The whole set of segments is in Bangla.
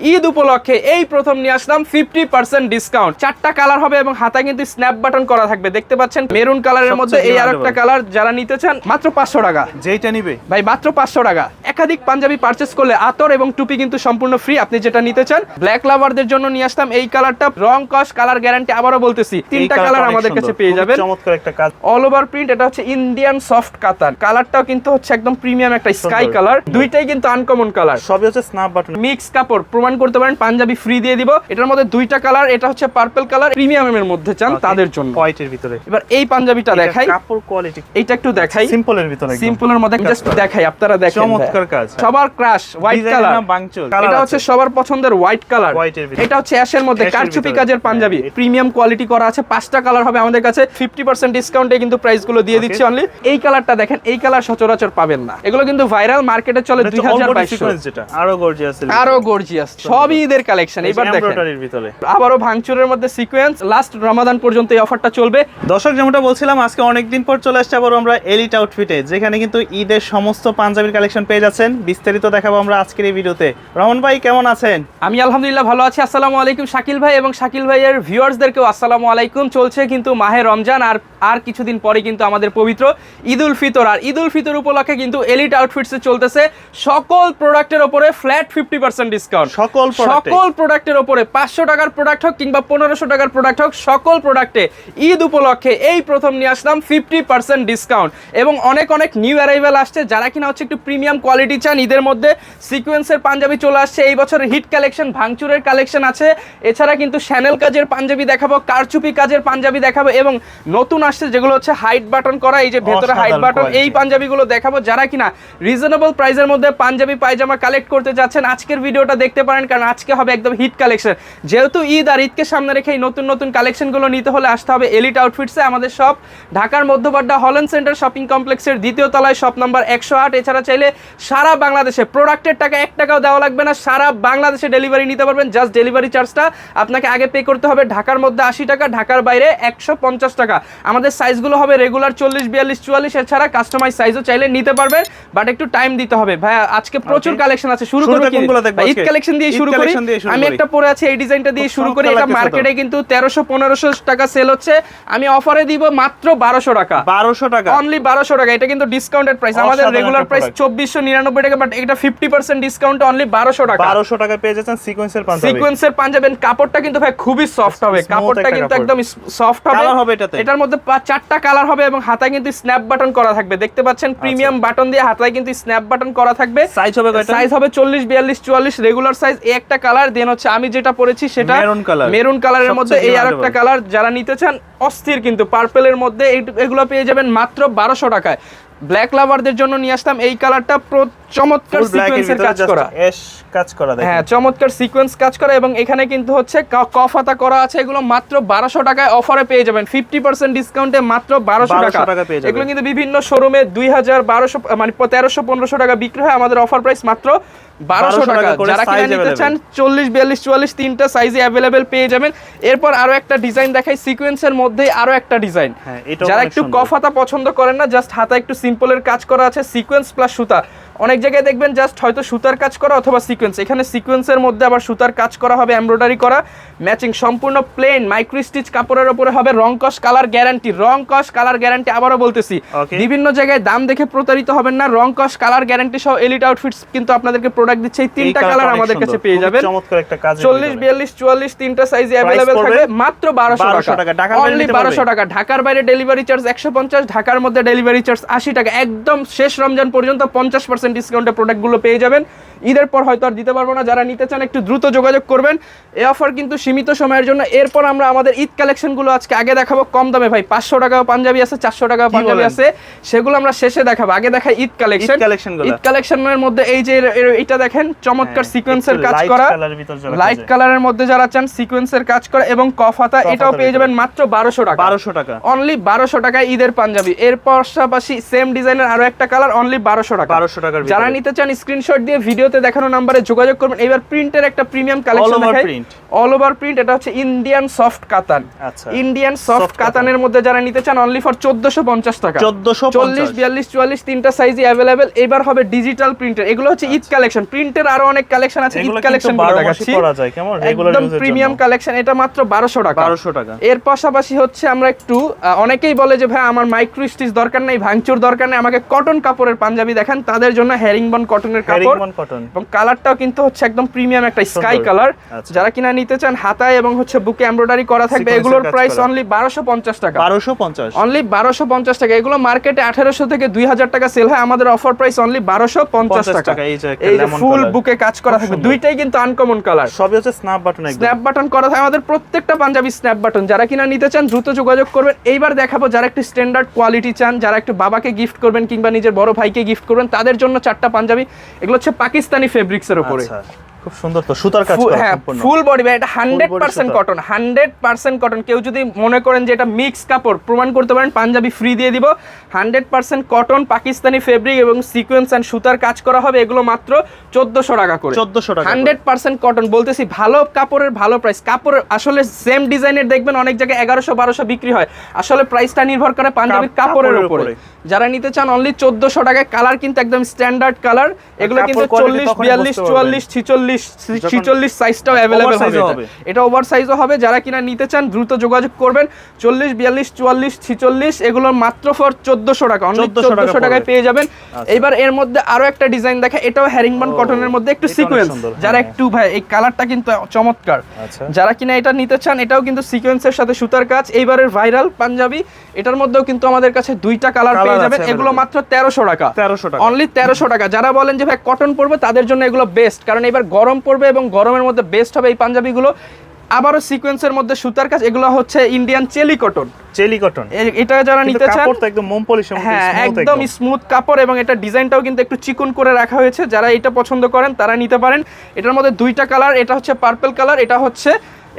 ঈদ উপলক্ষে এই প্রথম নিয়ে আসলাম ফিফটি পার্সেন্ট ডিসকাউন্ট চারটা কালার হবে এবং হাতায় কিন্তু স্ন্যাপ বাটন করা থাকবে। দেখতে পাচ্ছেন মেরুন কালারের মধ্যে এই আর একটা কালার যারা নিতে চান মাত্র পাঁচশো টাকা। যেইটা নিবে। ভাই মাত্র পাঁচশো টাকা। একাধিক পাঞ্জাবি পারচেস করলে আতর এবং টুপি কিন্তু সম্পূর্ণ ফ্রি আপনি যেটা নিতে চান। ব্ল্যাক লাভারদের জন্য নিয়ে আসলাম এই কালারটা রং কস কালার গ্যারান্টি আবারও বলতেছি তিনটা কালার আমাদের কাছে পেয়ে যাবেন। চমৎকার একটা কাজ অল ওভার প্রিন্ট এটা হচ্ছে ইন্ডিয়ান সফট কাতার। কালারটাও কিন্তু হচ্ছে একদম প্রিমিয়াম একটা স্কাই কালার দুইটাই কিন্তু আনকমন কালার সবই হচ্ছে স্ন্যাপ বাটন মিক্স কাপড় প্রমাণ করতে পারেন পাঞ্জাবি ফ্রি দিয়ে দিব। এটার মধ্যে দুইটা কালার এটা হচ্ছে পার্পল কালার প্রিমিয়ামের মধ্যে চান তাদের জন্য। হোয়াইটের ভিতরে। এবার এই পাঞ্জাবিটা দেখাই। কাপড় কোয়ালিটি এইটা একটু দেখাই। সিম্পলের ভিতরে একদম। সিম্পলের মধ্যে জাস্ট দেখাই আপনারা দেখেন। চমৎকার কাজ। সবার ক্রাশ হোয়াইট কালার। এটা হচ্ছে সবার পছন্দের হোয়াইট কালার। এটা হচ্ছে অ্যাশের মধ্যে কারচুপি কাজের পাঞ্জাবি। হ্যাঁ, প্রিমিয়াম কোয়ালিটি করা আছে। পাঁচটা কালার হবে আমাদের কাছে। ফিফটি পার্সেন্ট ডিসকাউন্টে কিন্তু প্রাইসগুলো দিয়ে দিচ্ছি অনলি এই কালারটা দেখেন এই কালার সচরাচর পাবেন না। এগুলো কিন্তু ভাইরাল মার্কেটে চলে এটা দুই হচ্ছে all হাজার body বাইশশো। sequence যেটা। আরও গর্জিয়াস আরও গর্জিয়াস সবই ঈদের কালেকশন এবার দেখেন। ভিতরে। আবারও ভাঙচুরের মধ্যে সিকোয়েন্স লাস্ট রমাদান পর্যন্ত এই অফারটা চলবে। দর্শক যেমনটা বলছিলাম আজকে অনেকদিন পর চলে আসছে আবার আমরা এলিট আউটফিটে যেখানে কিন্তু ঈদের সমস্ত পাঞ্জাবির কালেকশন পেয়ে যাচ্ছেন। বিস্তারিত দেখাবো আমরা আজকের এই ভিডিওতে। রহমান ভাই কেমন আছেন? আমি আলহামদুলিল্লাহ ভালো আছি। আসসালামু আলাইকুম শাকিল ভাই এবং শাকিল ভাইয়ের ভিউয়ার্সদেরকেও আসসালামু আলাইকুম। চলছে কিন্তু মাহে রমজান আর আর কিছুদিন পরে কিন্তু আমাদের পবিত্র ঈদ উল ফিতর। আর ঈদ উল ফিতর উপলক্ষে কিন্তু এলিট আউটফিটসে চলতেছে সকল প্রোডাক্টের ওপরে ফ্ল্যাট ফিফটি পার্সেন্ট ডিসকাউন্ট সকল সকল প্রোডাক্টের ওপরে পাঁচশো টাকার প্রোডাক্ট হোক কিংবা পনেরোশো টাকার প্রোডাক্ট হোক সকল প্রোডাক্টে ঈদ উপলক্ষে এই প্রথম নিয়ে আসলাম ফিফটি পার্সেন্ট ডিসকাউন্ট এবং অনেক অনেক নিউ অ্যারাইভেল আসছে যারা কিনা হচ্ছে একটু প্রিমিয়াম কোয়ালিটি চান ঈদের মধ্যে সিকোয়েন্সের পাঞ্জাবি চলে আসছে। এই বছরের হিট কালেকশন ভাঙচুরের কালেকশন আছে। এছাড়া কিন্তু শ্যানেল কাজের পাঞ্জাবি দেখাবো কারচুপি কাজের পাঞ্জাবি দেখাবো এবং নতুন আসছে যেগুলো হচ্ছে হাইট বাটন করা এই যে ভেতরে হাইট বাটন। এই পাঞ্জাবিগুলো দেখাবো যারা কিনা রিজনেবল প্রাইসের মধ্যে পাঞ্জাবি পায়জামা কালেক্ট করতে যাচ্ছেন আজকের ভিডিওটা দেখতে পারেন কারণ আজকে হবে একদম হিট কালেকশন যেহেতু ঈদ আর ঈদকে সামনে রেখে এই নতুন নতুন কালেকশনগুলো নিতে হলে আসতে হবে এলিট আউটফিটসে আমাদের সব ঢাকার মধ্যবাড্ডা হল্যান্ড সেন্টার শপিং কমপ্লেক্সের দ্বিতীয় তলায় শপ নাম্বার একশো আট। এছাড়া চাইলে সারা বাংলাদেশে প্রোডাক্টের টাকা এক টাকাও দেওয়া লাগবে না সারা বাংলাদেশে ডেলিভারি নিতে পারবেন জাস্ট ডেলিভারি চার্জটা আপনাকে আগে পে করতে হবে ঢাকার মধ্যে আশি টাকা ঢাকার বাইরে একশো পঞ্চাশ টাকা। আমাদের সাইজগুলো হবে রেগুলার চল্লিশ বিয়াল্লিশ চুয়াল্লিশ এছাড়া কাস্টমাইজ সাইজও চাইলে নিতে পারবেন বাট একটু টাইম দিতে হবে। ভাই আজকে প্রচুর কালেকশন আছে শুরু শুরুতে করব কি? কোনগুলো দেখব ভাই, ঈদ কালেকশন দিয়ে শুরু করি। আমি একটা পরে আছে এই ডিজাইনটা দিয়ে শুরু করি। এটা মার্কেটে কিন্তু তেরোশো পনেরোশো টাকা সেল হচ্ছে। আমি অফারে দিব মাত্র বারোশো টাকা। বারোশো টাকা। অনলি বারোশো টাকা। এটা কিন্তু ডিসকাউন্টেড প্রাইস আমাদের রেগুলার প্রাইস চব্বিশশো নিরানব্বই টাকা বাট এটা ফিফটি পার্সেন্ট ডিসকাউন্ট অনলি বারোশো টাকা। বারোশো টাকা পেয়ে যাচ্ছেন সিকোয়েন্সের পাঞ্জাবি। সিকোয়েন্সের পাঞ্জাবেন কাপড়টা কিন্তু ভাই খুবই সফট হবে। কাপড়টা কিন্তু একদম সফট হবে। হবে এটাতে? এটার মধ্যে পা- চারটা কালার হবে এবং হাতায় কিন্তু স্ন্যাপ বাটন করা থাকবে। দেখতে পাচ্ছেন প্রিমিয়াম বাটন দিয়ে হাতায় কিন্তু স্ন্যাপ বাটন করা থাকবে। সাইজ হবে সাইজ হবে চল্লিশ বিয়াল্লিশ চুয়াল্লিশ রেগুলার সাইজ এই একটা কালার দেন হচ্ছে আমি যেটা পরেছি সেটা মেরুন কালার মেরুন কালারের মধ্যে এই আর একটা কালার যারা নিতে চান অস্থির কিন্তু পার্পেলের মধ্যে এগুলো পেয়ে যাবেন মাত্র বারোশো টাকায়। ব্ল্যাক লাভারদের জন্য নিয়ে আসতাম এই কালারটা চমৎকার সিকোয়েন্সের কাজ করা। কাজ করা হ্যাঁ চমৎকার সিকোয়েন্স কাজ করা এবং এখানে কিন্তু হচ্ছে কফাতা করা আছে এগুলো মাত্র টাকায় অফারে পেয়ে যাবেন। ফিফটি পার্সেন্ট ডিসকাউন্টে মাত্র বারোশো 1200 টাকা। এগুলো কিন্তু বিভিন্ন শোরুমে মানে টাকা বিক্রি হয়। আমাদের অফার প্রাইস মাত্র বারোশো 1200 টাকা। যারা কিনা নিতে চান চল্লিশ বিয়াল্লিশ চুয়াল্লিশ তিনটা সাইজে পেয়ে যাবেন। এরপর আরও একটা ডিজাইন দেখাই সিকোয়েন্সের মধ্যেই আরও একটা ডিজাইন হ্যাঁ, যারা একটু কফাতা পছন্দ করেন না জাস্ট হাতা একটু সিম্পলের কাজ করা আছে সিকোয়েন্স প্লাস সুতা। অনেক জায়গায় দেখবেন জাস্ট হয়তো সুতার কাজ করা অথবা সিকোয়েন্স এখানে সিকোয়েন্সের মধ্যে আবার সুতার কাজ করা হবে এমব্রয়ডারি করা। ম্যাচিং সম্পূর্ণ প্লেন মাইক্রো স্টিচ কাপড়ের উপরে হবে রং কস কালার গ্যারান্টি রং কস কালার গ্যারান্টি আবারও বলতেছি। বিভিন্ন জায়গায় দাম দেখে প্রতারিত হবেন না। রং কস কালার গ্যারান্টি সহ এলিট আউটফিটস কিন্তু আপনাদেরকে প্রোডাক্ট দিচ্ছে। এই তিনটা কালার আমাদের কাছে পেয়ে যাবেন। চমৎকার একটা কাজ চল্লিশ বিয়াল্লিশ চুয়াল্লিশ তিনটা সাইজে অ্যাভেলেবেল পড়বে? থাকবে মাত্র বারোশো 1200 টাকা, ঢাকার বাইরে অনলি নিতে পারবে? বারোশো টাকা। ঢাকার বাইরে ডেলিভারি চার্জ একশো পঞ্চাশ ঢাকার মধ্যে ডেলিভারি চার্জ আশি টাকা। একদম শেষ রমজান পর্যন্ত পঞ্চাশ পার্সেন্ট ডিসকাউন্টে প্রোডাক্টগুলো পেয়ে যাবেন। ঈদের পর হয়তো আর দিতে পারব না। যারা নিতে চান একটু দ্রুত যোগাযোগ করবেন। এই অফার কিন্তু সীমিত সময়ের জন্য। এরপর আমরা আমাদের ঈদ কালেকশনগুলো আজকে আগে দেখাবো কম দামে। ভাই পাঁচশো টাকা পাঞ্জাবি আছে চারশো টাকা পাঞ্জাবি আছে। সেগুলো আমরা শেষে দেখাবো। আগে দেখাই ঈদ কালেকশন ঈদ কালেকশনের মধ্যে এই যে এটা দেখেন চমৎকার হ্যাঁ, সিকোয়েন্সের কাজ করা। লাইট। কালারের মধ্যে যারা চান সিকোয়েন্সের কাজ করা এবং কফাতা এটাও পেয়ে যাবেন মাত্র বারোশো টাকা। বারোশো টাকা। অনলি বারোশো টাকায় ঈদের পাঞ্জাবি। এর পাশাপাশি সেম ডিজাইনের আরও একটা কালার অনলি বারোশো টাকা। বারোশো ভিতরে। যারা নিতে চান স্ক্রিনশট দিয়ে ভিডিওতে দেখানো নাম্বারে যোগাযোগ করবেন। এবার প্রিন্টের একটা প্রিমিয়াম কালেকশন দেখাই। অল ওভার প্রিন্ট এটা হচ্ছে ইন্ডিয়ান সফট কাতান আচ্ছা ইন্ডিয়ান সফট কাতানের মধ্যে যারা নিতে চান অনলি ফর চোদ্দশো পঞ্চাশ টাকা। 1450 চল্লিশ বিয়াল্লিশ চুয়াল্লিশ তিনটা সাইজই অ্যাভেলেবেল এবার হবে ডিজিটাল প্রিন্টের এগুলো হচ্ছে ঈদ কালেকশন প্রিন্টের আরও অনেক কালেকশন আছে। ঈদ কালেকশন কিন্তু 12 মাসই যায়। কেমন? রেগুলার একদম প্রিমিয়াম কালেকশন এটা মাত্র বারোশো টাকা। 1200 টাকা। এর পাশাপাশি হচ্ছে আমরা একটু অনেকেই বলে যে ভাই আমার মাইক্রো স্টিচ দরকার নাই ভাঙচুর দরকার নেই আমাকে কটন কাপড়ের পাঞ্জাবি দেখান তাদের জন্য হ্যারিংবন কটনের কাপড়। এবং কালারটাও কিন্তু হচ্ছে একদম প্রিমিয়াম একটা স্কাই কালার আচ্ছা। যারা কিনা নিতে চান হাতায় এবং হচ্ছে বুকে এমব্রয়ডারি করা থাকবে এগুলোর প্রাইস অনলি বারোশো পঞ্চাশ টাকা। 1250 অনলি বারোশো পঞ্চাশ টাকা। এগুলো মার্কেটে আঠারোশো থেকে দুই হাজার টাকা সেল হয়। আমাদের অফার প্রাইস অনলি বারোশো পঞ্চাশ টাকা। এই যে ফুল বুকে কাজ করা থাকবে। দুইটাই কিন্তু আনকমন কালার সবই হচ্ছে স্ন্যাপ বাটন স্ন্যাপ বাটন করা থাকে আমাদের প্রত্যেকটা পাঞ্জাবি স্ন্যাপ বাটন যারা কিনা নিতে চান দ্রুত যোগাযোগ করবেন। এইবার দেখাবো যারা একটু স্ট্যান্ডার্ড কোয়ালিটি চান যারা একটু বাবাকে গিফট করবেন কিংবা নিজের বড় ভাইকে গিফট করবেন তাদের জন্য চারটা পাঞ্জাবি এগুলো হচ্ছে পাকিস্তানি ফেব্রিক্সের উপরে। আচ্ছা। খুব সুন্দর তো সুতার কাজ হ্যাঁ ফুল বডি ভাই এটা হান্ড্রেড body পার্সেন্ট সুতা। কটন হান্ড্রেড পার্সেন্ট কটন কেউ যদি মনে করেন যে এটা মিক্স কাপড় প্রমাণ করতে পারেন পাঞ্জাবি ফ্রি দিয়ে দিব। Hundred percent cotton Pakistani fabric এবং সিকোয়েন্স সুতার কাজ করা হবে এগুলো মাত্র চোদ্দশো টাকা করে। 1400 টাকা করে। হান্ড্রেড পার্সেন্ট কটন বলতেছি ভালো কাপড়ের ভালো প্রাইস কাপড়ের আসলে সেম ডিজাইনের দেখবেন অনেক জায়গায় এগারোশো বারোশো বিক্রি হয়। আসলে প্রাইসটা নির্ভর করে পাঞ্জাবির কাপড়ের উপরে। যারা নিতে চান অনলি চোদ্দশো টাকায় কালার কিন্তু একদম স্ট্যান্ডার্ড কালার এগুলো কিন্তু quality চল্লিশ তখনই বিয়াল্লিশ বুঝতে পারবেন। চুয়াল্লিশ ছিচল্লিশ যখন- ছিচল্লিশ সাইজটাও অ্যাভেলেবেল হবে। এটা। ওভার সাইজও হবে। যারা কিনা নিতে চান দ্রুত যোগাযোগ করবেন। চল্লিশ বিয়াল্লিশ চুয়াল্লিশ ছিচল্লিশ এগুলো মাত্র ফর চোদ্দশো টাকা। অনলি 1400 টাকায় পেয়ে যাবেন। আচ্ছা। এবার এর মধ্যে আরও একটা ডিজাইন দেখা এটাও হ্যারিংবন কটনের মধ্যে। একটু সিকোয়েন্স যারা হ্যাঁ। একটু ভাই এই কালারটা কিন্তু চমৎকার। আচ্ছা। যারা কিনা এটা নিতে চান এটাও কিন্তু সিকোয়েন্সের সাথে সুতার কাজ। এইবারের ভাইরাল পাঞ্জাবি। এটার মধ্যেও কিন্তু আমাদের কাছে দুইটা কালার পেয়ে যাবেন। এগুলো মাত্র তেরোশো টাকা। 1300 টাকা। অনলি তেরোশো টাকা। যারা বলেন যে ভাই কটন পরবে তাদের জন্য এগুলো বেস্ট কারণ এবার গরম পড়বে এবং গরমের মধ্যে বেস্ট হবে এই পাঞ্জাবিগুলো। আবারও সিকোয়েন্সের মধ্যে সুতার কাজ এগুলো হচ্ছে ইন্ডিয়ান চেলি কটন চেলি কটন এটা যারা নিতে চান একদম মোম পলিশের হ্যাঁ একদম স্মুথ কাপড় এবং এটা ডিজাইনটাও কিন্তু একটু চিকন করে রাখা হয়েছে। যারা এটা পছন্দ করেন তারা নিতে পারেন। এটার মধ্যে দুইটা কালার এটা হচ্ছে পার্পল কালার এটা হচ্ছে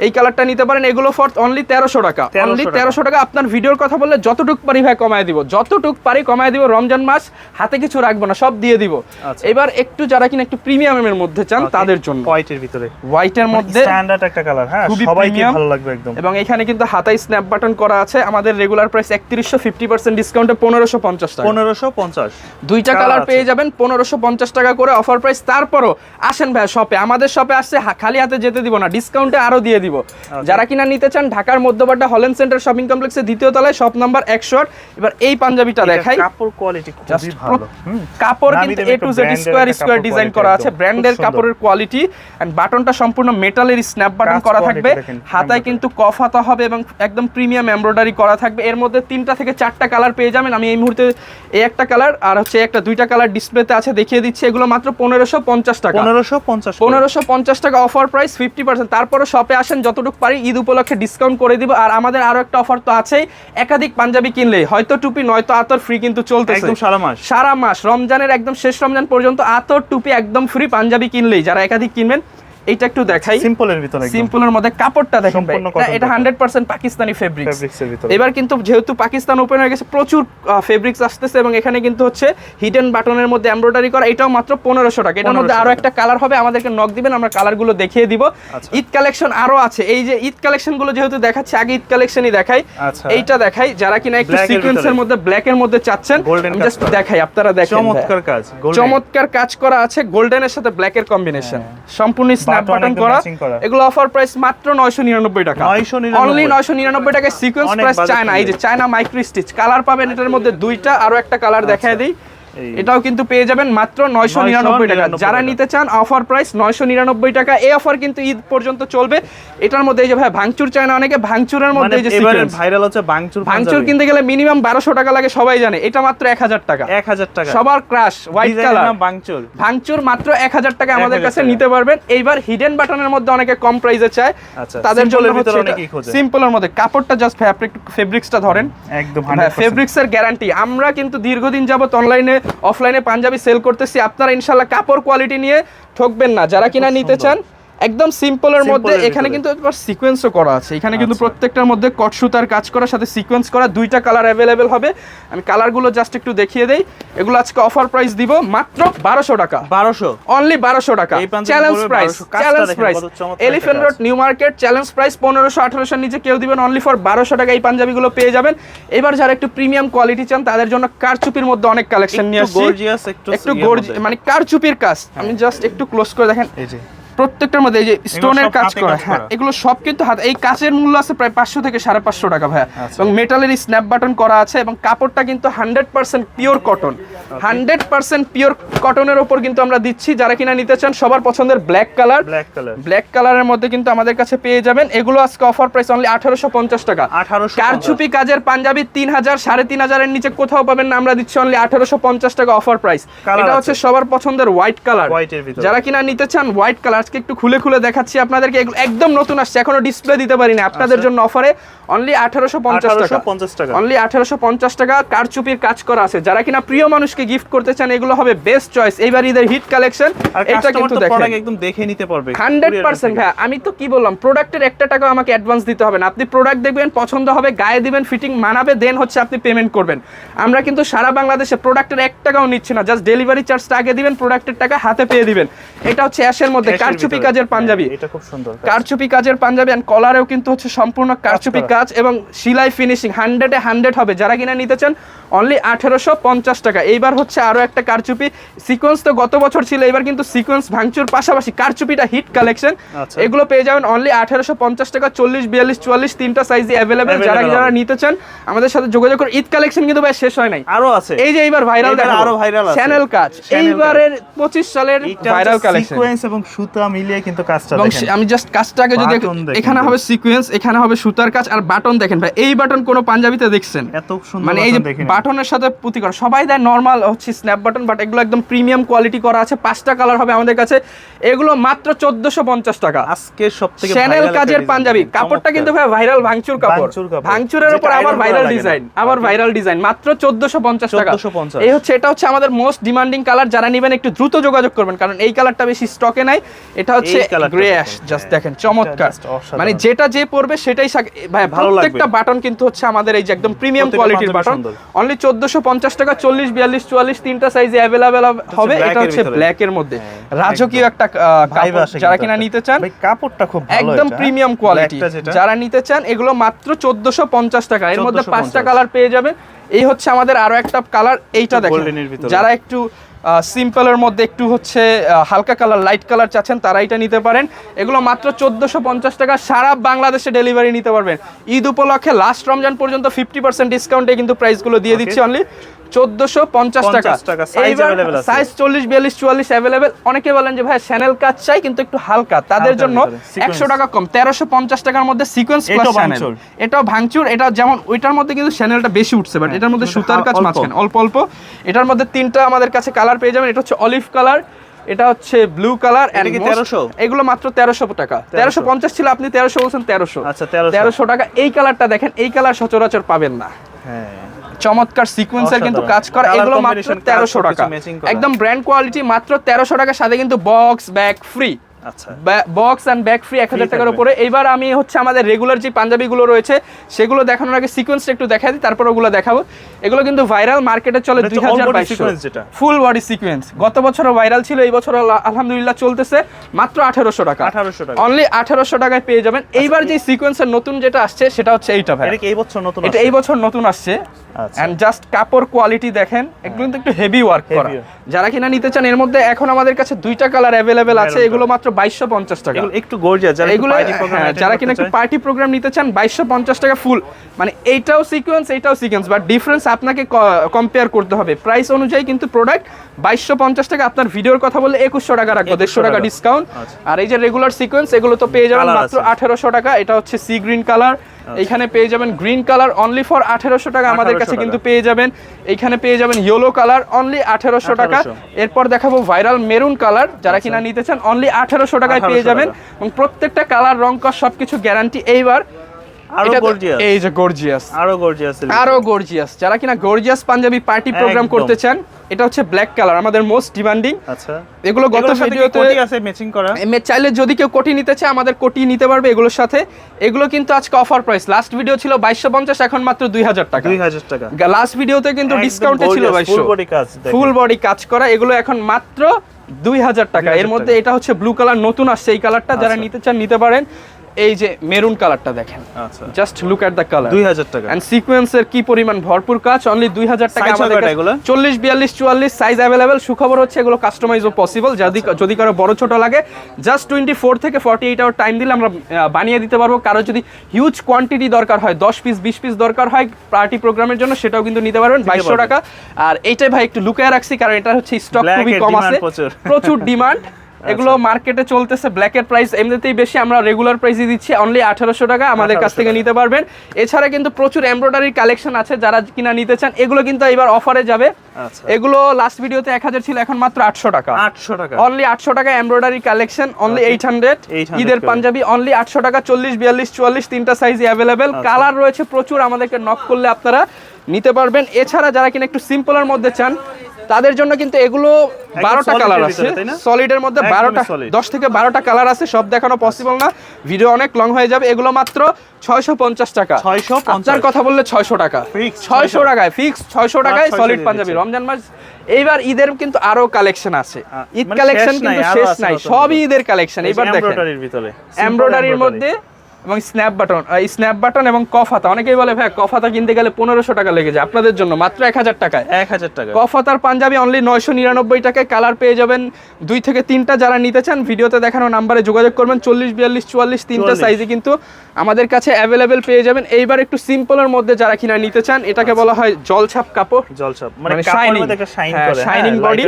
এই কালারটা নিতে পারেন এগুলো ফর অনলি তেরোশো টাকা। অনলি তেরোশো টাকা আপনার ভিডিওর কথা বললে যতটুক পারি ভাই কমায় দিব। যতটুক পারি কমায় দিব রমজান মাস হাতে কিছু রাখব না সব দিয়ে দিব। আচ্ছা। এবার একটু যারা কিনা একটু প্রিমিয়ামের মধ্যে চান তাদের জন্য। হোয়াইটের ভিতরে। হোয়াইটের মধ্যে স্ট্যান্ডার্ড একটা কালার হ্যাঁ খুবই সবাইকে ভালো লাগবে একদম। এবং এখানে কিন্তু হাতায় স্ন্যাপ বাটন করা আছে আমাদের রেগুলার প্রাইস একত্রিশশো ফিফটি পার্সেন্ট ডিসকাউন্টে পনেরোশো পঞ্চাশ টাকা। পনেরোশো পঞ্চাশ। দুইটা কালার পেয়ে যাবেন পনেরোশো পঞ্চাশ টাকা করে অফার প্রাইস তারপরও আসেন ভাই শপে আমাদের শপে আসছে খালি হাতে যেতে দিব না ডিসকাউন্টে আরও দিয়ে দিব। যারা কিনা নিতে চান ঢাকার মধ্যপাড়া হলেন সেন্টার শপিং কমপ্লেক্সের দ্বিতীয় তলায় শপ নাম্বার একশো এবার এই পাঞ্জাবিটা দেখাই। কাপড় কোয়ালিটি খুবই ভালো। কাপড় কিন্তু A to Z square square design করা আছে। ব্র্যান্ডের কাপড়ের কোয়ালিটি এন্ড বাটনটা সম্পূর্ণ মেটালের স্ন্যাপ বাটন করা থাকবে। হাতায় কিন্তু কফ হাতা হবে এবং একদম প্রিমিয়াম এমব্রয়ডারি করা থাকবে। এর মধ্যে তিনটা থেকে চারটা কালার পেয়ে যাবেন। আমি এই মুহূর্তে এই একটা কালার আর হচ্ছে একটা দুইটা কালার ডিসপ্লেতে আছে দেখিয়ে দিচ্ছি। এগুলো মাত্র পনেরোশো পঞ্চাশ টাকা। পনেরোশো পঞ্চাশ। পনেরোশো পঞ্চাশ টাকা অফার প্রাইস ফিফটি পার্সেন্ট তারপরে শপে আসেন যতটুকু পারি ঈদ উপলক্ষে ডিসকাউন্ট করে দিব। আর আমাদের আরও একটা অফার তো আছেই একাধিক পাঞ্জাবি কিনলে হয়তো টুপি নয়তো আতর ফ্রি কিন্তু চলতে একদম সারা মাস। সারা মাস। রমজানের একদম শেষ রমজান পর্যন্ত আতর টুপি একদম ফ্রি পাঞ্জাবি কিনলেই। যারা একাধিক কিনবেন এইটা একটু দেখাই। সিম্পলের ভিতরে সিম্পলের মধ্যে কাপড়টা দেখেন ভাই। এটা- cotton এটা কাপড়। হান্ড্রেড পার্সেন্ট পাকিস্তানি ফেব্রিক্স এর। এবার কিন্তু যেহেতু পাকিস্তান ওপেন হয়ে গেছে প্রচুর ফেব্রিক্স আসতেছে এবং এখানে কিন্তু হচ্ছে হিডেন বাটনের মধ্যে এমব্রয়ডারি করা এটাও মাত্র পনেরোশো টাকা। এটার মধ্যে 1500 আরও একটা কালার হবে আমাদেরকে নক দিবেন আমরা কালারগুলো দেখিয়ে দিব। আচ্ছা। ঈদ কালেকশন আরও আছে। এই যে ঈদ কালেকশনগুলো যেহেতু দেখাচ্ছে আগে ঈদ কালেকশনই দেখাই। আচ্ছা। এইটা দেখাই যারা কিনা একটু এর সিকোয়েন্সের মধ্যে ব্ল্যাক এর মধ্যে চাচ্ছেন জাস্ট দেখাই আপনারা দেখেন চমৎকার কাজ চমৎকার কাজ করা আছে গোল্ডেনের সাথে ব্ল্যাকের কম্বিনেশন সম্পূর্ণ বাটন করা এগুলো অফার প্রাইস মাত্র 999 টাকা। 999 অনলি 999 টাকায় সিকোয়েন্স প্রাইস চায়না এই যে চায়না মাইক্রো স্টিচ কালার পাবেন এটার মধ্যে দুইটা আরও একটা কালার দেখায় দিই। এটাও কিন্তু পেয়ে যাবেন মাত্র 999 টাকা। যারা নিতে চান অফার প্রাইস 999 টাকা। এই অফার কিন্তু ঈদ পর্যন্ত চলবে। এটার মধ্যে এই যে ভাই ভাঙচুর চায় না অনেকে ভাঙচুরের মধ্যে মানে যে ভাইরাল হচ্ছে বাংচুর ভাঙচুর কিনতে গেলে মিনিমাম বারোশো টাকা লাগে সবাই জানে। এটা মাত্র 1000 টাকা। এক হাজার টাকা। সবার ক্রাশ হোয়াইট কালার বাংচুর ভাঙচুর। মাত্র এক হাজার টাকা আমাদের কাছে নিতে পারবেন। এইবার হিডেন বাটনের মধ্যে অনেকে কম প্রাইসে চায়। আচ্ছা, তাদের জন্য। সিম্পলের মধ্যে। কাপড়টা জাস্ট ফ্যাব্রিক ফেব্রিক্সটা ধরেন। একদম ফেব্রিক্স এর গ্যারান্টি আমরা কিন্তু দীর্ঘদিন যাবত অনলাইনে অফলাইনে পাঞ্জাবি সেল করতেছি আপনারা ইনশাল্লাহ কাপড় কোয়ালিটি নিয়ে ঠকবেন না। যারা কিনা নিতে চান একদম সিম্পলের মধ্যে এখানে কিন্তু আবার সিকোয়েন্সও করা আছে। এখানে কিন্তু আচ্ছা। প্রত্যেকটার মধ্যে কট সুতার কাজ করার সাথে সিকোয়েন্স করা দুইটা কালার অ্যাভেলেবেল হবে। আমি কালারগুলো জাস্ট একটু দেখিয়ে দেই। এগুলো আজকে অফার প্রাইস দিব মাত্র বারোশো টাকা। বারোশো? অনলি বারোশো টাকা। Challenge price challenge price Elephant Road New Market challenge price পনেরোশো আঠারোশোর নিচে কেউ দিবেন। অনলি ফর বারোশো টাকা এই পাঞ্জাবিগুলো পেয়ে যাবেন। এবার যারা একটু প্রিমিয়াম কোয়ালিটি চান তাদের জন্য কারচুপির মধ্যে অনেক কালেকশন নিয়ে আসছি। গর্জিয়াস একটু একটু গর্জি মানে কারচুপির কাজ। আমি জাস্ট একটু ক্লোজ করে দেখেন। এই যে। প্রত্যেকটার মধ্যে এই যে স্টোনের কাজ করা হ্যাঁ এগুলো সব কিন্তু হাত এই কাচের মূল্য আছে প্রায় পাঁচশো থেকে সাড়ে পাঁচশো টাকা ভাইয়া। আচ্ছা। এবং মেটালের স্ন্যাপ বাটন করা আছে এবং কাপড়টা কিন্তু hundred percent pure cotton hundred percent pure কটনের ওপর কিন্তু আমরা দিচ্ছি। যারা কিনা নিতে চান সবার পছন্দের black colour. Black colour black কালারের মধ্যে কিন্তু আমাদের কাছে পেয়ে যাবেন। এগুলো আজকে অফার প্রাইস অনলি আঠারোশো পঞ্চাশ টাকা। আঠারোশো কারচুপি কাজের পাঞ্জাবি তিন হাজার সাড়ে তিন হাজারের নিচে কোথাও পাবেন না। আমরা দিচ্ছি অনলি আঠারোশো পঞ্চাশ টাকা অফার প্রাইস এটা হচ্ছে সবার পছন্দের হোয়াইট কালার যারা কিনা নিতে চান হোয়াইট কালার আজকে একটু খুলে খুলে দেখাচ্ছি আপনাদেরকে। একদম নতুন আসছে। এখনও ডিসপ্লে দিতে পারিনি আপনাদের আচ্ছা। জন্য অফারে অনলি আঠারোশো পঞ্চাশ টাকা। অনলি আঠারোশো পঞ্চাশ টাকা। কারচুপির কাজ করা আছে। যারা কিনা প্রিয় মানুষকে গিফট করতে চান এগুলো হবে বেস্ট চয়েস এইবার ঈদের হিট কালেকশন এটা কিন্তু দেখেন। একদম দেখে নিতে পারবে। হান্ড্রেড Courier পার্সেন্ট থেকে। ভাই আমি তো কি বললাম প্রোডাক্টের একটা টাকা আমাকে অ্যাডভান্স দিতে হবে না। আপনি প্রোডাক্ট দেখবেন পছন্দ হবে গায়ে দিবেন ফিটিং মানাবে দেন হচ্ছে আপনি পেমেন্ট করবেন। আমরা কিন্তু সারা বাংলাদেশে প্রোডাক্টের এক টাকাও নিচ্ছি না। জাস্ট ডেলিভারি চার্জটা আগে দিবেন প্রোডাক্টের টাকা হাতে পেয়ে দিবেন। এটা হচ্ছে অ্যাশের মধ্যে কারচুপি কাজের পাঞ্জাবি। হ্যাঁ, এটা খুব সুন্দর কারচুপি কাজের পাঞ্জাবি অ্যান্ড কলারেও কিন্তু হচ্ছে সম্পূর্ণ কারচুপি কাজ এবং সিলাই ফিনিশিং হান্ড্রেডে হান্ড্রেড হবে। যারা কিনা নিতে চান অনলি আঠেরোশো পঞ্চাশ টাকা। এইবার হচ্ছে আরও একটা কারচুপি। সিকোয়েন্স তো গত বছর ছিল এবার কিন্তু সিকোয়েন্স ভাঙচুর পাশাপাশি কারচুপিটা হিট কালেকশন আচ্ছা। এগুলো পেয়ে যাবেন অনলি আঠেরোশো পঞ্চাশ টাকা চল্লিশ বিয়াল্লিশ চুয়াল্লিশ তিনটা সাইজে অ্যাভেলেবেল যারা যারা নিতে চান আমাদের সাথে যোগাযোগ করে ঈদ কালেকশন কিন্তু ভাই শেষ হয় নাই। আরও আছে। এই যে এইবার ভাইরাল আরও আছে। চ্যানেল কাজ। এইবারের পঁচিশ সালের ভাইরাল কালেকশন সিকোয়েন্স এবং সুতা মিলিয়ে কিন্তু কাজটা আমি জাস্ট কাজটাকে যদি এখানে হবে সিকোয়েন্স এখানে হবে সুতার কাজ আর বাটন দেখেন ভাই। এই বাটন কোন পাঞ্জাবিতে দেখছেন? এত সুন্দর মানে এই যে বাটনের সাথে পুঁতি করা। সবাই দেয় নর্মাল হচ্ছে স্ন্যাপ বাটন বাট এগুলো একদম প্রিমিয়াম কোয়ালিটি করা আছে। পাঁচটা কালার হবে আমাদের কাছে। এগুলো মাত্র চোদ্দশো পঞ্চাশ টাকা। আজকে সবথেকে চ্যানেল কাজের পাঞ্জাবি। কাপড়টা কিন্তু ভাই ভাইরাল ভাঙচুর কাপড়। ভাঙচুরের উপর আবার ভাইরাল ডিজাইন আবার ভাইরাল ডিজাইন মাত্র চোদ্দশো পঞ্চাশ টাকা। এই হচ্ছে এটা হচ্ছে আমাদের মোস্ট ডিমান্ডিং কালার যারা নেবেন একটু দ্রুত যোগাযোগ করবেন কারণ এই কালারটা বেশি স্টকে নাই। এটা হচ্ছে গ্রে অ্যাশ জাস্ট দেখেন চমৎকার। মানে যেটা যে পড়বে সেটাই ভাই। প্রত্যেকটা বাটন কিন্তু হচ্ছে আমাদের এই যে একদম প্রিমিয়াম কোয়ালিটির বাটন অনলি চোদ্দশো পঞ্চাশ টাকা চল্লিশ বিয়াল্লিশ চুয়াল্লিশ তিনটা সাইজে অ্যাভেলেবেল হবে এটা হচ্ছে ব্ল্যাক এর মধ্যে। হ্যাঁ, রাজকীয় একটা যারা কিনা নিতে চান কাপড়টা খুব একদম প্রিমিয়াম? কোয়ালিটি যারা নিতে চান এগুলো মাত্র চোদ্দশো পঞ্চাশ টাকা। এর মধ্যে পাঁচটা কালার পেয়ে যাবেন এই হচ্ছে আমাদের আরও একটা কালার এইটা দেখেন। যারা একটু সিম্পলের মধ্যে একটু হচ্ছে হালকা কালার লাইট কালার চাচ্ছেন তারা এটা নিতে পারেন। এগুলো মাত্র চোদ্দশো পঞ্চাশ টাকা সারা বাংলাদেশে ডেলিভারি নিতে পারবেন। ঈদ উপলক্ষে লাস্ট রমজান পর্যন্ত ফিফটি পার্সেন্ট ডিসকাউন্টে কিন্তু প্রাইসগুলো দিয়ে দিচ্ছি অনলি চোদ্দশো পঞ্চাশ টাকা। 50 টাকা, size available আছে। সাইজ চল্লিশ বিয়াল্লিশ চুয়াল্লিশ অ্যাভেলেবেল অনেকে বলেন যে ভাই স্যানেল কাজ চাই কিন্তু একটু হালকা। তাদের জন্য একশো টাকা কম তেরোশো পঞ্চাশ টাকার মধ্যে সিকোয়েন্স প্লাস এটাও ভাঙচুর। এটাও ভাঙচুর এটা যেমন ওইটার মধ্যে কিন্তু স্যানেলটা বেশি উঠছে বাট হ্যাঁ, এটার মধ্যে সুতার কাজ অল্প। মাঝখানে অল্প অল্প। এটার মধ্যে তিনটা আমাদের কাছে কালার পেয়ে যাবেন। এটা হচ্ছে অলিভ কালার এটা হচ্ছে ব্লু কালার তেরোশো? এগুলো মাত্র তেরোশো টাকা। তেরোশো পঞ্চাশ ছিল আপনি তেরোশো বলছেন তেরোশো। আচ্ছা, 1300 তেরোশো টাকা। এই কালারটা দেখেন এই কালার সচরাচর পাবেন না। হ্যাঁ। চমৎকার সিকোয়েন্সের কিন্তু কাজ করা এগুলো মাত্র তেরোশো টাকা। একদম ব্র্যান্ড কোয়ালিটি মাত্র তেরোশো টাকার সাথে কিন্তু বক্স ব্যাগ ফ্রি আচ্ছা। বক্স অ্যান্ড ব্যাগ ফ্রি এক হাজার টাকার উপরে। এইবার আমি হচ্ছে আমাদের রেগুলার যে পাঞ্জাবিগুলো রয়েছে সেগুলো দেখানোর আগে সিকোয়েন্সটা একটু দেখা দিই তারপর ওগুলো দেখাবো। এগুলো কিন্তু ভাইরাল মার্কেটে চলে দুই হাজার। ফুল বডি সিকোয়েন্স গত বছরও ভাইরাল ছিল এই বছর আলহামদুলিল্লাহ চলতেছে মাত্র আঠারোশো টাকা। 1800 টাকা। অনলি আঠারোশো টাকায় পেয়ে যাবেন। এইবার যে সিকোয়েন্সের নতুন যেটা আসছে সেটা হচ্ছে এইটা ভাই এই বছর নতুন এটা এই বছর নতুন আসছে। আচ্ছা। এন্ড জাস্ট কাপড় কোয়ালিটি দেখেন এগুলো কিন্তু একটু হেভি ওয়ার্ক করা. যারা কিনা নিতে চান এর মধ্যে এখন আমাদের কাছে দুইটা কালার অ্যাভেলেবেল আছে। এগুলো মাত্র বাইশশো পঞ্চাশ টাকা। একটু গর্জিয়াস যারা এগুলো হ্যাঁ, যারা কিনা একটু পার্টি প্রোগ্রাম নিতে চান বাইশশো পঞ্চাশ টাকা ফুল মানে এইটাও সিকোয়েন্স এইটাও সিকোয়েন্স বাট ডিফারেন্স আপনাকে কম্পেয়ার করতে হবে। প্রাইস অনুযায়ী কিন্তু প্রোডাক্ট বাইশশো পঞ্চাশ টাকা। আপনার ভিডিওর কথা বললে একুশশো টাকা রাখব দেড়শো টাকা। ডিসকাউন্ট আচ্ছা। আর এই যে রেগুলার সিকোয়েন্স এগুলো তো পেয়ে যাবেন মাত্র। আঠেরোশো টাকা। এটা হচ্ছে সি গ্রিন কালার এইখানে পেয়ে যাবেন গ্রিন কালার অনলি ফর আঠেরোশো টাকা আমাদের কাছে কিন্তু পেয়ে যাবেন। এইখানে পেয়ে যাবেন ইয়েলো কালার অনলি আঠেরোশো টাকা। এরপর দেখাবো ভাইরাল মেরুন কালার যারা কিনা নিতে চান অনলি আঠেরোশো টাকায় পেয়ে যাবেন। এবং প্রত্যেকটা কালার রং কস সবকিছু গ্যারান্টি এইবার। আরও এটা তো- gorgeous। এই যে গর্জিয়াস আরও গর্জিয়াস আরও গর্জিয়াস যারা কিনা গর্জিয়াস পাঞ্জাবি পার্টি প্রোগ্রাম করতে চান এটা হচ্ছে ব্ল্যাক কালার আমাদের মোস্ট ডিমান্ডিং আচ্ছা। এগুলো গত এগুলোর সাথে কি ভিডিওতে কোটি আছে ম্যাচিং করা? চাইলে যদি কেউ কোটি নিতে চায় আমাদের কোটি নিতে পারবে এগুলোর সাথে। এগুলো কিন্তু আজকে অফার প্রাইস লাস্ট ভিডিও ছিল বাইশশো পঞ্চাশ এখন মাত্র দুই হাজার টাকা। দুই হাজার টাকা। লাস্ট ভিডিওতে কিন্তু ডিসকাউন্টে ছিল কাজ ফুল বডি কাজ করা। এগুলো এখন মাত্র দুই হাজার টাকা। এর মধ্যে এটা হচ্ছে ব্লু কালার নতুন আসছে। এই কালারটা যারা আচ্ছা। নিতে চান নিতে পারেন। এই যে মেরুন কালারটা দেখেন। আচ্ছা। Just look at the colour দুই হাজার টাকা। এন্ড সিকোয়েন্সের কি পরিমাণ ভরপুর কাজ? অনলি দুই হাজার টাকা আমাদের এগুলো? চল্লিশ বিয়াল্লিশ চুয়াল্লিশ সাইজ অ্যাভেলেবেল সুখবর হচ্ছে এগুলো কাস্টমাইজও পসিবল যদি আচ্ছা। যদি কারও বড় ছোট লাগে জাস্ট টোয়েন্টি ফোর থেকে ফর্টি এইট আওয়ার টাইম দিলে আমরা বানিয়ে দিতে পারব। কারও যদি হিউজ কোয়ান্টিটি দরকার হয় দশ পিস বিশ পিস দরকার হয় পার্টি প্রোগ্রামের জন্য সেটাও কিন্তু নিতে পারবেন। নিতে বাইশশো পারবেন। টাকা। আর এইটাই ভাই একটু লুকিয়ে রাখছি কারণ এটা হচ্ছে স্টক খুবই কম আছে। প্রচুর। ডিমান্ড এগুলো মার্কেটে চলতেছে ব্ল্যাকের প্রাইস এমনিতেই বেশি আমরা রেগুলার প্রাইসই দিচ্ছি অনলি আঠারোশো টাকা আমাদের কাছ থেকে নিতে পারবেন। এছাড়া কিন্তু প্রচুর এমব্রয়ডারি কালেকশন আছে যারা কিনা নিতে চান এগুলো কিন্তু এবার অফারে যাবে। আচ্ছা। এগুলো লাস্ট ভিডিওতে এক হাজার ছিল এখন মাত্র আটশো টাকা। আটশো টাকা। অনলি আটশো টাকা embroidery collection only eight hundred 800 ঈদের পাঞ্জাবি অনলি আটশো টাকা চল্লিশ বিয়াল্লিশ চুয়াল্লিশ তিনটা সাইজ অ্যাভেলেবেল আচ্ছা। কালার রয়েছে প্রচুর আমাদেরকে নক করলে আপনারা নিতে পারবেন। এছাড়া যারা কিনা একটু সিম্পলের মধ্যে চান তাদের জন্য কিন্তু এগুলো বারোটা কালার আছে। সলিডের মধ্যে বারোটা দশ থেকে বারোটা কালার আছে সব দেখানো পসিবল না। ভিডিও অনেক লং হয়ে যাবে। এগুলো মাত্র ছয়শো পঞ্চাশ টাকা। 650 আপনার কথা বললে ছয়শো টাকা। ছয়শো টাকায় ফিক্স ছয়শো টাকায় 600 সলিড পাঞ্জাবি। রমজান মাস এইবার ঈদের কিন্তু আরও কালেকশন আছে। ঈদ মানে কালেকশন কিন্তু শেষ নাই। সবই ঈদের কালেকশন এই যে এবার দেখেন। এমব্রয়ডারির মধ্যে এবং স্ন্যাপ বাটন স্ন্যাপ বাটন এবং কফাতা অনেকেই বলে ভাই কফাতা কিনতে গেলে পনেরোশো টাকা লেগে যায়। আপনাদের জন্য মাত্র এক হাজার টাকায়। এক হাজার টাকা। কফাতার পাঞ্জাবি অনলি নয়শো নিরানব্বই টাকায় কালার পেয়ে যাবেন। দুই থেকে তিনটা যারা নিতে চান ভিডিওতে দেখানো নাম্বারে যোগাযোগ করবেন। চল্লিশ বিয়াল্লিশ চুয়াল্লিশ তিনটা সাইজে কিন্তু আমাদের কাছে অ্যাভেলেবেল পেয়ে যাবেন। এইবার একটু সিম্পলের মধ্যে যারা কিনা নিতে চান এটাকে বলা হয় জলছাপ কাপড়। জলছাপ মানে শাইনিং শাইন বডি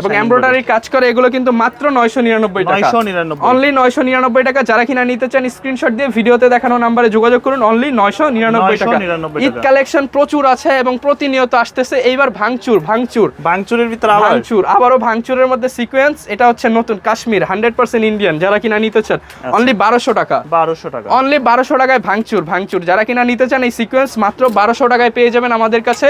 এবং এমব্রয়ডারি কাজ করে এগুলো কিন্তু মাত্র নয়শো নিরানব্বই টাকা। অনলি নয়শো নিরানব্বই টাকা যারা কিনা নিতে চান স্ক্রিনশট দিয়ে ভিডিওতে দেখানো নাম্বারে যোগাযোগ করুন অনলি নয়শো নিরানব্বই টাকা। 999 ঈদ কালেকশন প্রচুর আছে এবং প্রতিনিয়ত আসতেছে। এইবার ভাঙচুর ভাঙচুর। বাংচুরের ভিতরে ভাঙচুর আবারও ভাঙচুরের মধ্যে সিকোয়েন্স এটা হচ্ছে নতুন কাশ্মীর হান্ড্রেড পার্সেন্ট ইন্ডিয়ান যারা কিনা নিতে চান আচ্ছা। অনলি বারোশো টাকা। বারোশো টাকা। অনলি বারোশো টাকায় ভাঙচুর ভাঙচুর। যারা কিনা নিতে চান এই সিকোয়েন্স মাত্র বারোশো টাকায় পেয়ে যাবেন আমাদের কাছে।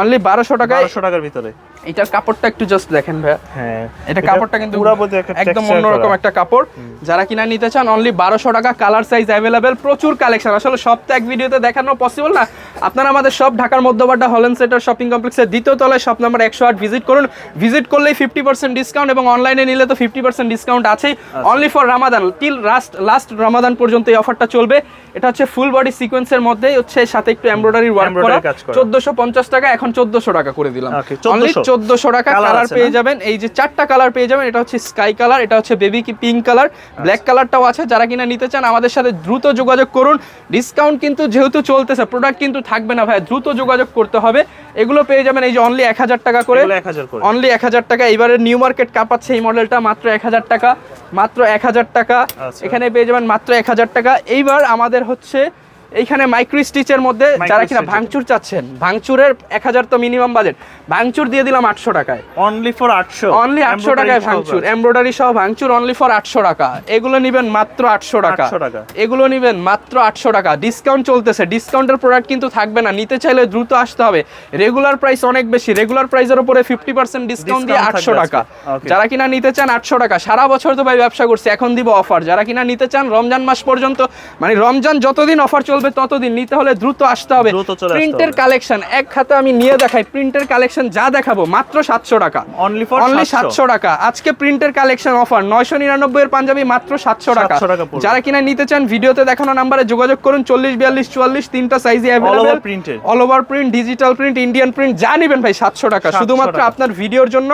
অনলি বারোশো টাকায় বারোশো টাকার ভিতরে। এটার কাপড়টা একটু জাস্ট দেখেন ভাইয়া। হ্যাঁ এটা কাপড়টা কিন্তু পুরা বলতে একটা একদম অন্যরকম একটা কাপড়। যারা কিনা নিতে চান অনলি বারোশো টাকা কালার সাইজ অ্যাভেলেবেল প্রচুর কালেকশন আসলে সব তো এক ভিডিওতে দেখানো পসিবল না। আপনারা আমাদের সব ঢাকার মধ্যবাড্ডা হলেন সেন্টার শপিং কমপ্লেক্সের দ্বিতীয় তলায় শপ নাম্বার একশো আট ভিজিট করুন। ভিজিট করলেই ফিফটি পার্সেন্ট ডিসকাউন্ট এবং অনলাইনে নিলে তো ফিফটি পার্সেন্ট ডিসকাউন্ট আছেই। Only for Ramadan till last last Ramadan পর্যন্ত এই অফারটা চলবে। এটা হচ্ছে ফুল বডি সিকোয়েন্সের মধ্যে হচ্ছে সাথে একটু এমব্রয়ডারি ওয়ার্ক করা। চোদ্দশো পঞ্চাশ টাকা এখন চোদ্দশো টাকা করে দিলাম। অনলি 1400 চোদ্দশো টাকা কালার পেয়ে যাবেন। এই যে চারটা কালার পেয়ে যাবেন এটা হচ্ছে স্কাই কালার এটা হচ্ছে বেবি কি পিঙ্ক কালার ব্ল্যাক কালারটাও আছে। যারা কিনা নিতে চান আমাদের সাথে দ্রুত যোগাযোগ করুন। ডিসকাউন্ট কিন্তু যেহেতু চলতেছে প্রোডাক্ট কিন্তু থাকবে না ভাই দ্রুত যোগাযোগ করতে হবে। এগুলো পেয়ে যাবেন এই যে অনলি এক হাজার টাকা করে। 1000 করে। অনলি এক হাজার টাকা। এবারে নিউ মার্কেট কাপাচ্ছে এই মডেলটা মাত্র এক হাজার টাকা মাত্র এক হাজার টাকা। আচ্ছা। এখানে পেয়ে যাবেন মাত্র এক হাজার টাকা। এইবার আমাদের হচ্ছে এইখানে মাইক্রো স্টিচের মধ্যে যারা কিনা। ভাঙচুর চাচ্ছেন ভাঙচুরের এক হাজার তো মিনিমাম বাজেট ভাঙচুর দিয়ে দিলাম আটশো টাকায়। অনলি ফর আটশো। অনলি আটশো টাকায় ভাঙচুর এমব্রয়ডারি সহ ভাঙচুর অনলি ফর আটশো টাকা। এগুলো নিবেন মাত্র আটশো টাকা। এগুলো নিবেন মাত্র আটশো টাকা। ডিসকাউন্ট চলতেছে। ডিসকাউন্টের প্রোডাক্ট কিন্তু থাকবে না। নিতে চাইলে দ্রুত আসতে হবে। রেগুলার প্রাইস অনেক বেশি। রেগুলার প্রাইসের উপরে ফিফটি পার্সেন্ট ডিসকাউন্ট দিয়ে আটশো টাকা। যারা কিনা নিতে চান আটশো টাকা। সারা বছর তো ভাই ব্যবসা করছে এখন দিব অফার যারা কিনা নিতে চান রমজান মাস পর্যন্ত মানে রমজান যতদিন অফার চলবে ততদিন। নিতে হলে দ্রুত আসতে হবে। প্রিন্টের কালেকশন এক খাতে আমি নিয়ে দেখাই। প্রিন্টের কালেকশন যা দেখাবো মাত্র সাতশো টাকা। অনলি অনলি সাতশো? টাকা। আজকে প্রিন্টের কালেকশন অফার নয়শো নিরানব্বই এর পাঞ্জাবি মাত্র সাতশো টাকা। 700 টাকা পড়বে। যারা কিনা নিতে চান ভিডিওতে দেখানো নাম্বারে যোগাযোগ করুন চল্লিশ বিয়াল্লিশ চুয়াল্লিশ তিনটা সাইজে available. All over print digital print Indian print যা নেবেন ভাই সাতশো টাকা। শুধুমাত্র আপনার ভিডিওর জন্য।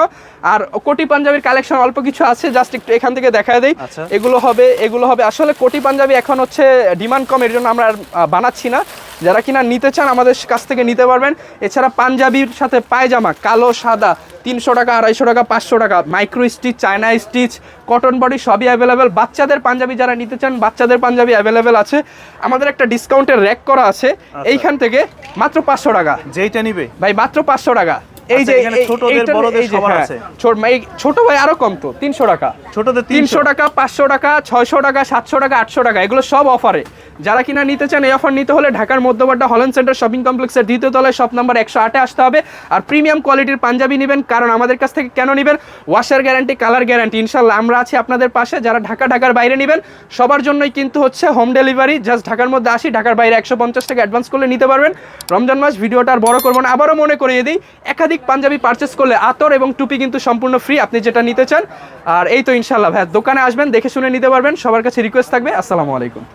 আর কোটি পাঞ্জাবির কালেকশন অল্প কিছু আছে জাস্ট একটু এখান থেকে দেখা দেই। আচ্ছা। এগুলো হবে এগুলো হবে। আসলে কোটি পাঞ্জাবি এখন হচ্ছে ডিমান্ড কম এর জন্য আমরা বানাচ্ছি না। যারা কিনা নিতে চান আমাদের কাছ থেকে নিতে পারবেন। এছাড়া পাঞ্জাবির সাথে পায়জামা কালো সাদা তিনশো টাকা আড়াইশো টাকা পাঁচশো টাকা micro stitch China stitch cotton body সবই অ্যাভেলেবেল বাচ্চাদের পাঞ্জাবি যারা নিতে চান বাচ্চাদের পাঞ্জাবি অ্যাভেলেবেল আছে। আমাদের একটা ডিসকাউন্টের র্যাক করা আছে। এইখান থেকে মাত্র পাঁচশো টাকা। যেইটা নিবে। ভাই মাত্র পাঁচশো টাকা। এই আচ্ছা, যে ছোটদের, বড়দের সবার আছে। ছোট এই- ছোট ভাই আরও কম তো তিনশো টাকা। ছোটদের তিনশো। টাকা পাঁচশো টাকা ছয়শো টাকা সাতশো টাকা আটশো টাকা এগুলো সব অফারে যারা কিনা নিতে চান এই অফার নিতে হলে ঢাকার মধ্যবাড্ডা হল্যান্ড সেন্টার শপিং কমপ্লেক্সের দ্বিতীয় তলায় শপ নাম্বার একশো আটে আসতে হবে। আর প্রিমিয়াম কোয়ালিটির পাঞ্জাবি নেবেন কারণ আমাদের কাছ থেকে কেন নেবেন? ওয়াশার গ্যারান্টি কালার গ্যারান্টি ইনশাল্লাহ আমরা আছি আপনাদের পাশে যারা ঢাকা ঢাকার বাইরে নেবেন। সবার জন্যই কিন্তু হচ্ছে হোম ডেলিভারি জাস্ট ঢাকার মধ্যে আসি ঢাকার বাইরে একশো পঞ্চাশ টাকা অ্যাডভান্স করলে নিতে পারবেন। রমজান মাস ভিডিওটা আর বড় করব না আবারও মনে করিয়ে দিই একাধিক পাঞ্জাবি পারচেস করলে আতর এবং টুপি কিন্তু সম্পূর্ণ ফ্রি আপনি যেটা নিতে চান। আর এই তো ইনশাল্লাহ ভাই দোকানে আসবেন, দেখে শুনে নিতে পারবেন। সবার কাছে রিকোয়েস্ট থাকবে। আসসালামু আলাইকুম।